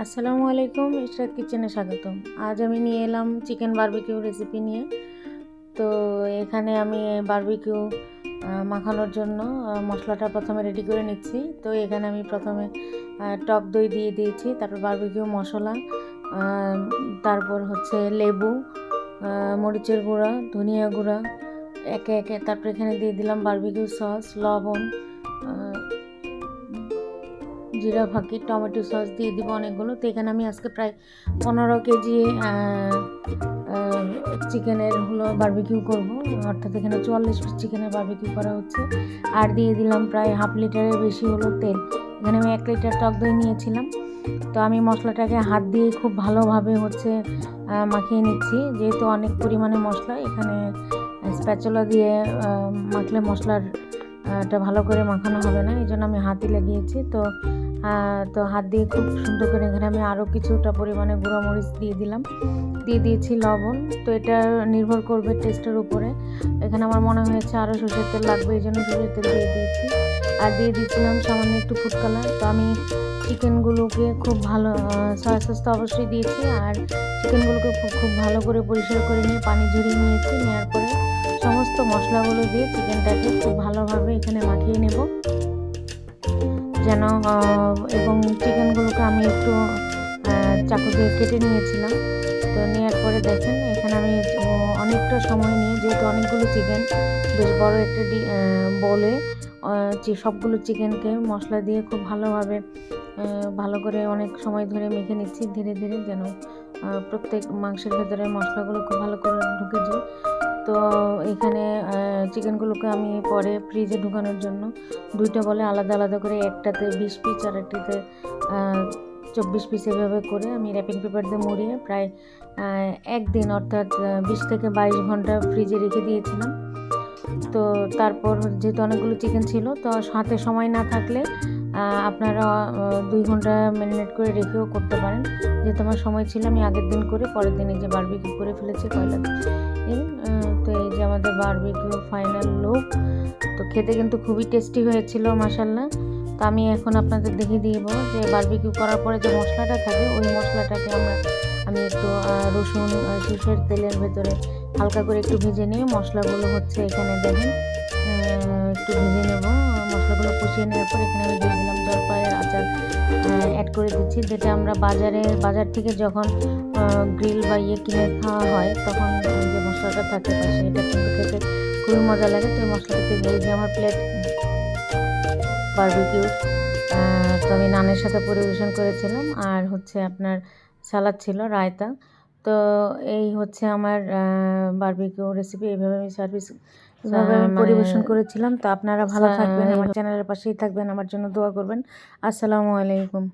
আসসালামু আলাইকুম, ইশরাত কিচেনে স্বাগতম। আজ আমি নিয়ে এলাম চিকেন বারবিকিউ রেসিপি নিয়ে। তো এখানে আমি বারবিকিউ মাখানোর জন্য মশলাটা প্রথমে রেডি করে নিচ্ছি। তো এখানে আমি প্রথমে টক দই দিয়ে দিয়েছি, তারপর বারবিকিউ মশলা তারপর হচ্ছে লেবু মরিচের গুঁড়া, ধনিয়া গুঁড়া, একে একে, তারপর এখানে দিয়ে দিলাম বারবিকিউ সস, লবণ জিরা ফাঁকি টমেটো সস দিয়ে দিব অনেকগুলো। তো এখানে আমি আজকে প্রায় পনেরো কেজি চিকেনের হলো বারবিকিউ করব। অর্থাৎ এখানে চুয়াল্লিশ পিস চিকেনের বারবিকিউ করা হচ্ছে। আর দিয়ে দিলাম প্রায় হাফ লিটারের বেশি হলো তেল। এখানে আমি এক লিটার টক দই নিয়েছিলাম। তো আমি মশলাটাকে হাত দিয়ে খুব ভালোভাবে হচ্ছে মাখিয়ে নিচ্ছি। যেহেতু অনেক পরিমাণে মশলা, এখানে স্প্যাচুলা দিয়ে মাখলে মশলার এটা ভালো করে মাখানো হবে না। এই জন্য আমি হাতই লাগিয়েছি। তো তো হাত দিয়ে খুব সুন্দর করে এখানে আমি আরও কিছুটা পরিমাণে গুঁড়ো মরিচ দিয়ে দিলাম। দিয়ে দিয়েছি লবণ। তো এটা নির্ভর করবে টেস্টের উপরে। এখানে আমার মনে হয়েছে আরও সরষের তেল লাগবে, এই জন্য সরষের তেল দিয়ে দিয়েছি। আর দিয়ে দিয়েছিলাম সামান্য একটু ফুড কালার তো আমি চিকেনগুলোকে খুব ভালো সয়া সস তো অবশ্যই দিয়েছি। আর চিকেনগুলোকে খুব ভালো করে পরিষ্কার করে নিয়ে পানি ঝরিয়ে নিয়েছি। নেওয়ার পরে সমস্ত মশলাগুলো দিয়ে চিকেনটাকে খুব ভালোভাবে এখানে মাখিয়ে নেব। যেন এবং চিকেনগুলোকে আমি একটু চাকু দিয়ে কেটে নিয়েছিলাম। তো নেওয়ার পরে দেখেন, এখানে আমি অনেকটা সময় নিয়ে, যেহেতু অনেকগুলো চিকেন, বেশ বড় একটা বলে সবগুলো চিকেনকে মশলা দিয়ে খুব ভালোভাবে ভালো করে অনেক সময় ধরে মেখে নিচ্ছি। ধীরে ধীরে যেন প্রত্যেক মাংসের ভেতরে মশলাগুলো খুব ভালো করে ঢুকে যায়। তো এখানে চিকেনগুলোকে আমি পরে ফ্রিজে ঢুকানোর জন্য। দুইটা বলে আলাদা আলাদা করে একটাতে বিশ পিস আর একটাতে চব্বিশ পিস এভাবে করে আমি র্যাপিং পেপার দিয়ে মুড়িয়ে প্রায় একদিন অর্থাৎ বিশ থেকে বাইশ ঘণ্টা ফ্রিজে রেখে দিয়েছিলাম। তো তারপর যেহেতু অনেকগুলো চিকেন ছিল, তো হাতে সময় না থাকলে আপনারা দুই ঘণ্টা ম্যারিনেট করে রেখেও করতে পারেন। যেহেতু আমার সময় ছিল, আমি আগের দিন করে পরের দিন যে বারবিকিউ করে ফেলেছি, কয়লা আমাদের বারবিকিউ ফাইনাল লুক তো খেতে কিন্তু খুবই টেস্টি হয়েছিল মাসাল্লা তো আমি এখন আপনাদের দেখিয়ে দিব যে বারবিকিউ করার পরে যে মশলাটা থাকে ওই মশলাটাকে আমরা আমি একটু রসুন আহ, তেলের ভেতরে হালকা করে একটু ভেজে নিয়ে মশলাগুলো হচ্ছে এখানে দেখেন একটু ভেজে কষিয়ে নেওয়ার পর এখানে আমি দিয়ে দিলাম জলপাইয়ের আচার অ্যাড করে দিচ্ছি। যেটা আমরা বাজারে, বাজার থেকে যখন গ্রিল বা ইয়ে কিনে খাওয়া হয়, তখন যে মশলাটা থাকে পাশে এটা কিন্তু খেতে খুবই মজা লাগে। তো এই মশলাটাতে দিয়ে যে আমার প্লেট বারবিকিউ তো আমি নানের সাথে পরিবেশন করেছিলাম। আর হচ্ছে আপনার সালাদ ছিল, রায়তা। তো এই হচ্ছে আমার বারবিকিউ রেসিপি এইভাবে আমি সার্ভিস এভাবে আমি পরিবেশন করেছিলাম। তো আপনারা ভালো থাকবেন আমার চ্যানেলের পাশেই থাকবেন আমার জন্য দোয়া করবেন। আসসালামু আলাইকুম।